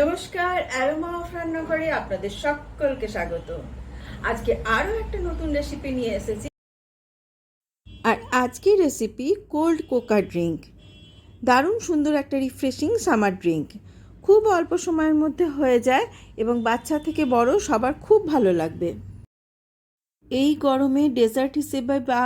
নমস্কার, aroma of রান্নাঘরে আপনাদের সকলকে স্বাগত। আজকে আরও একটা নতুন রেসিপি নিয়ে এসেছি। আর আজকের রেসিপি কোল্ড কোকা ড্রিঙ্ক দারুণ সুন্দর একটা রিফ্রেশিং সামার ড্রিঙ্ক খুব অল্প সময়ের মধ্যে হয়ে যায় এবং বাচ্চা থেকে বড় সবার খুব ভালো লাগবে। এই গরমে ডেজার্ট হিসেবে বা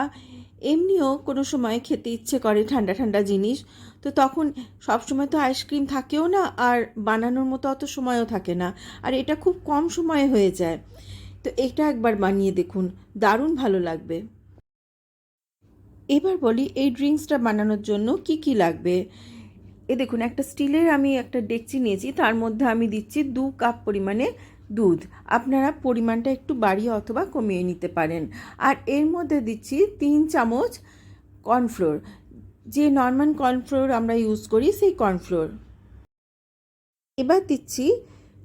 এমনিও কোনো সময় খেতে ইচ্ছে করে ঠান্ডা ঠান্ডা জিনিস, তো তখন সবসময় তো আইসক্রিম থাকেও না আর বানানোর মতো অত সময়ও থাকে না। আর এটা খুব কম সময়ে হয়ে যায়। তো এটা একবার বানিয়ে দেখুন, দারুণ ভালো লাগবে। এবার বলি এই ড্রিঙ্কসটা বানানোর জন্য কি কি লাগবে। এ দেখুন, একটা স্টিলের আমি একটা ডেকচি নিয়েছি, তার মধ্যে আমি দিচ্ছি দু কাপ পরিমাণে দুধ। আপনারা পরিমাণটা একটু বাড়িয়ে অথবা কমিয়ে নিতে পারেন। আর এর মধ্যে দিচ্ছি তিন চামচ কর্নফ্লোর। যে নর্মাল কর্নফ্লোর আমরা ইউজ করি সেই কর্নফ্লোর। এবার দিচ্ছি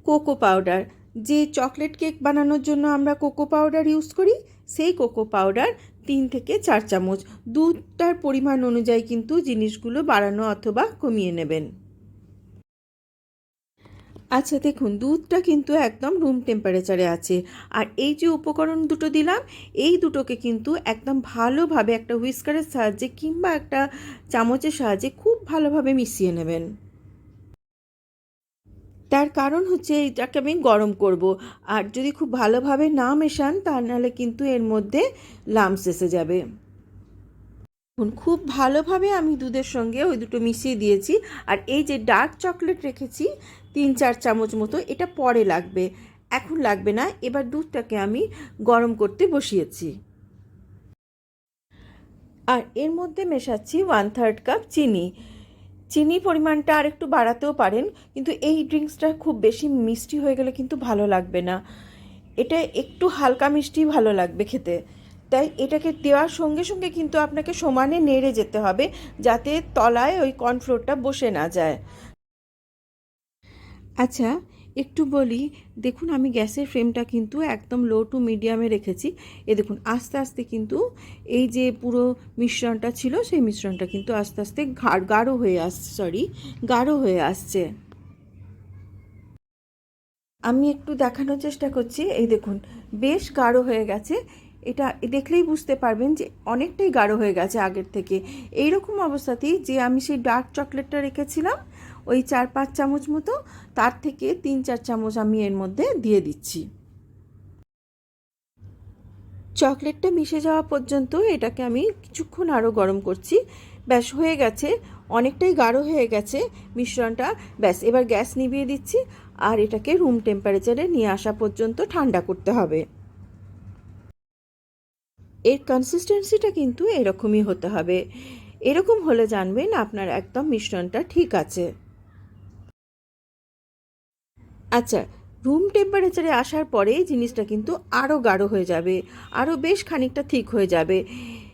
কোকো পাউডার। যে চকলেট কেক বানানোর জন্য আমরা কোকো পাউডার ইউজ করি, সেই কোকো পাউডার তিন থেকে চার চামচ। দুধটার পরিমাণ অনুযায়ী কিন্তু জিনিসগুলো বাড়ানো অথবা কমিয়ে নেবেন। আচ্ছা দেখুন, দুধটা কিন্তু একদম রুম টেম্পারেচারে আছে। আর এই যে উপকরণ দুটো দিলাম, এই দুটোকে কিন্তু একদম ভালোভাবে একটা হুইস্কারের সাহায্যে কিংবা একটা চামচের সাহায্যে খুব ভালোভাবে মিশিয়ে নেবেন। তার কারণ হচ্ছে এটাকে আমি গরম করব। আর যদি খুব ভালোভাবে না মেশান তা নাহলে কিন্তু এর মধ্যে লামস এসে যাবে। দেখুন, খুব ভালোভাবে আমি দুধের সঙ্গে ওই দুটো মিশিয়ে দিয়েছি। আর এই যে ডার্ক চকলেট রেখেছি, তিন চার চামচ মতো, এটা পরে লাগবে। এখন লাগবে না, এবার দুধটাকে আমি গরম করতে বসিয়েছি। আর এর মধ্যে মেশাচ্ছি ওয়ান থার্ড কাপ চিনি। চিনি পরিমাণটা আর একটু বাড়াতেও পারেন, কিন্তু এই ড্রিঙ্কসটা খুব বেশি মিষ্টি হয়ে গেলে কিন্তু ভালো লাগবে না। এটা একটু হালকা মিষ্টি ভালো লাগবে খেতে। তাই এটাকে দেওয়ার সঙ্গে সঙ্গে কিন্তু আপনাকে সমানে নেড়ে যেতে হবে যাতে তলায় ওই কর্নফ্লোরটা বসে না যায়। আচ্ছা একটু বলি, দেখুন আমি গ্যাসের ফ্লেমটা কিন্তু একদম লো টু মিডিয়ামে রেখেছি। এ দেখুন, আস্তে আস্তে কিন্তু এই যে পুরো মিশ্রণটা ছিল, সেই মিশ্রণটা কিন্তু আস্তে আস্তে গাঢ় হয়ে আসছে সরি গাঢ় হয়ে আসছে। আমি একটু দেখানোর চেষ্টা করছি। এই দেখুন, বেশ গাঢ় হয়ে গেছে। এটা দেখলেই বুঝতে পারবেন যে অনেকটাই গাঢ় হয়ে গেছে আগের থেকে। এই রকম অবস্থাতেই যে আমি সেই ডার্ক চকলেটটা রেখেছিলাম, ওই চার পাঁচ চামচ মতো, তার থেকে তিন চার চামচ আমি এর মধ্যে দিয়ে দিচ্ছি। চকলেটটা মিশে যাওয়া পর্যন্ত এটাকে আমি কিছুক্ষণ আরও গরম করছি। ব্যাস, হয়ে গেছে। অনেকটাই গাঢ় হয়ে গেছে মিশ্রণটা। ব্যাস, এবার গ্যাস নিভিয়ে দিচ্ছি। আর এটাকে রুম টেম্পারেচারে নিয়ে আসা পর্যন্ত ঠান্ডা করতে হবে। এর কনসিস্টেন্সিটা কিন্তু এরকমই হতে হবে। এরকম হলে জানবেন আপনার একদম মিশ্রণটা ঠিক আছে। আচ্ছা রুম টেম্পারেচারে আসার পরে জিনিসটা কিন্তু আরও গাঢ় হয়ে যাবে আরও বেশ খানিকটা ঠিক হয়ে যাবে।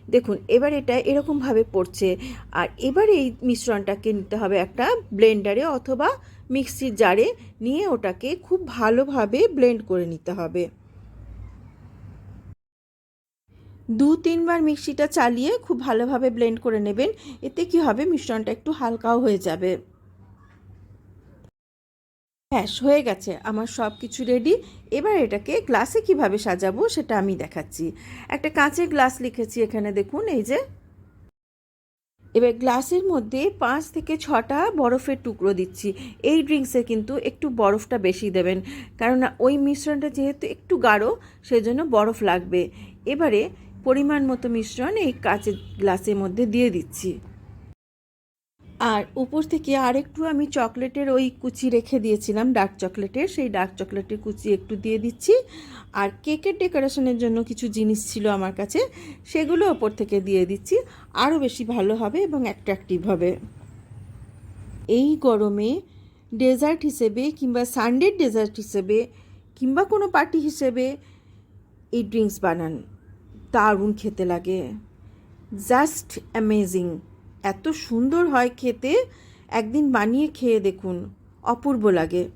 দেখুন, এবার এটা এরকমভাবে পড়ছে, আর এবার এই মিশ্রণটাকে নিতে হবে একটা ব্লেন্ডারে অথবা মিক্সির জারে নিয়ে ওটাকে খুব ভালোভাবে ব্লেন্ড করে নিতে হবে। দু তিনবার মিক্সিটা চালিয়ে খুব ভালোভাবে ব্লেন্ড করে নেবেন। এতে কি হবে? মিশ্রণটা একটু হালকাও হয়ে যাবে। ব্যাস হয়ে গেছে। আমার সব কিছু রেডি। এবার এটাকে গ্লাসে কীভাবে সাজাবো সেটা আমি দেখাচ্ছি। একটা কাঁচের গ্লাস লিখেছি এখানে, দেখুন, এই যে। এবার গ্লাসের মধ্যে পাঁচ থেকে ছটা বরফের টুকরো দিচ্ছি। এই ড্রিঙ্কসে কিন্তু একটু বরফটা বেশি দেবেন। কারণ ওই মিশ্রণটা যেহেতু একটু গাঢ়, সেজন্য বরফ লাগবে। এবারে পরিমাণ মতো মিশ্রণ এই কাঁচের গ্লাসের মধ্যে দিয়ে দিচ্ছি। আর উপর থেকে আরেকটু আমি চকলেটের ওই কুচি রেখে দিয়েছিলাম ডার্ক চকলেটের। সেই ডার্ক চকলেটের কুচি একটু দিয়ে দিচ্ছি। আর কেকের ডেকোরেশনের জন্য কিছু জিনিস ছিল আমার কাছে, সেগুলো ওপর থেকে দিয়ে দিচ্ছি। আরও বেশি ভালো হবে এবং অ্যাট্রাকটিভ হবে। এই গরমে ডেজার্ট হিসেবে কিংবা সানডের ডেজার্ট হিসেবে কিংবা কোনো পার্টি হিসেবে এই ড্রিঙ্কস বানান। দারুণ খেতে লাগে। জাস্ট অ্যামেজিং এত সুন্দর হয় খেতে। একদিন বানিয়ে খেয়ে দেখুন। অপূর্ব লাগে।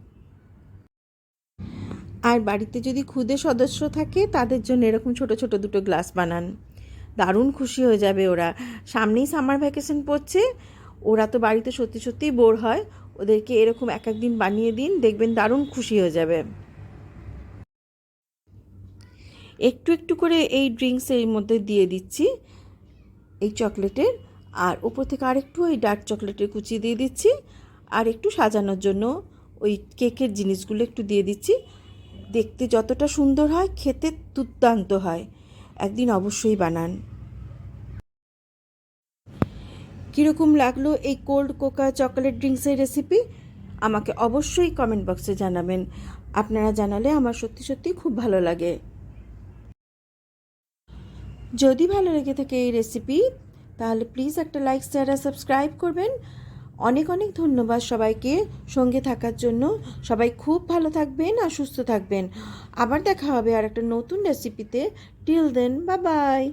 আর বাড়িতে যদি ক্ষুদে সদস্য থাকে, তাদের জন্য এরকম ছোট ছোট দুটো গ্লাস বানান। দারুণ খুশি হয়ে যাবে ওরা। সামনেই সামার ভ্যাকেশন পড়ছে। ওরা তো বাড়িতে সত্যি সত্যিই বোর হয়। ওদেরকে এরকম এক একদিন বানিয়ে দিন, দেখবেন দারুণ খুশি হয়ে যাবে। একটু একটু করে এই ড্রিঙ্কসের মধ্যে দিয়ে দিচ্ছি, এই চকলেটের আর উপর থেকে আরেকটু ওই ডার্ক চকলেটের কুচি দিয়ে দিচ্ছি, আর একটু সাজানোর জন্য ওই কেকের জিনিসগুলো একটু দিয়ে দিচ্ছি। দেখতে যতটা সুন্দর হয়, খেতে দুর্দান্ত হয়। একদিন অবশ্যই বানান। কীরকম লাগল এই কোল্ড কোকা চকোলেট ড্রিঙ্কসের রেসিপি আমাকে অবশ্যই কমেন্ট বক্সে জানাবেন। আপনারা জানালে আমার সত্যি সত্যি খুব ভালো লাগে। যদি ভালো লেগে থাকে এই রেসিপি তাহলে প্লিজ একটা লাইক শেয়ার আর সাবস্ক্রাইব করবেন। অনেক অনেক ধন্যবাদ সবাইকে সঙ্গে থাকার জন্য। সবাই খুব ভালো থাকবেন আর সুস্থ থাকবেন। আবার দেখা হবে আর একটা নতুন রেসিপিতে টিল দেন বা বাই